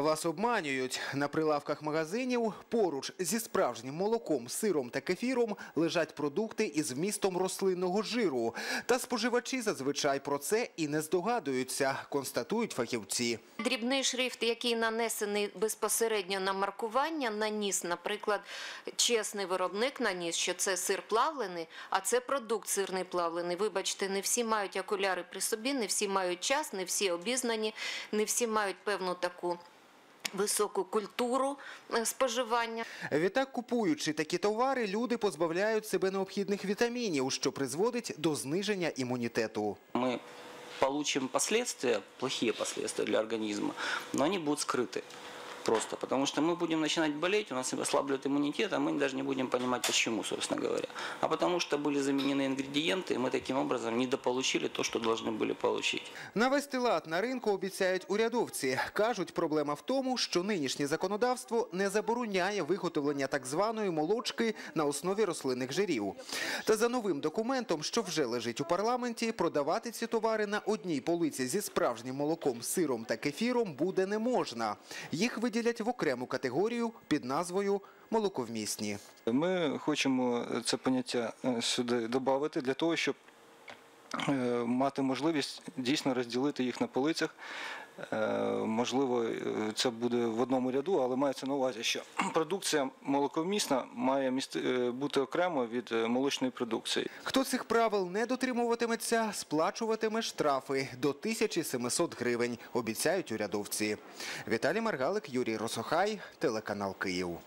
Вас обманюють. На прилавках магазинів поруч зі справжнім молоком, сиром та кефіром лежать продукти із вмістом рослинного жиру. Та споживачі зазвичай про це і не здогадуються, констатують фахівці. Дрібний шрифт, який нанесений безпосередньо на маркування, наніс, наприклад, чесний виробник наніс, що це сир плавлений, а це продукт сирний плавлений. Вибачте, не всі мають окуляри при собі, не всі мають час, не всі обізнані, не всі мають певну таку високу культуру е, споживання. Відтак, купуючи такі товари, люди позбавляють себе необхідних вітамінів, що призводить до зниження імунітету. мы получим последствия, плохие последствия для организма, но они будут скрыты просто, потому что мы будем начинать болеть, у нас ослаблет иммунитет, а мы даже не будем понимать почему, собственно говоря. А потому что были заменены ингредиенты, и мы таким образом недополучили то, что должны были получить. Навести лад на ринку обіцяють урядовці. Кажуть, проблема в тому, що нинішнє законодавство не забороняє виготовлення так званої молочки на основі рослинних жирів. Та за новим документом, що вже лежить у парламенті, продавати ці товари на одній полиці зі справжнім молоком, сиром та кефіром буде не можна. Їх виділять в окрему категорію під назвою молоковмісні. Ми хочемо це поняття е, сюди додати для того, щоб мати можливість дійсно розділити їх на полицях. Е, Можливо, е, це буде в одному ряду, але мається на увазі, що продукція молоковмісна має е, бути окремо від е, молочної продукції. Хто цих правил не дотримуватиметься, сплачуватиме штрафи до 1700 гривень, обіцяють урядовці. Віталій Маргалик, Юрій Росохай, телеканал Київ.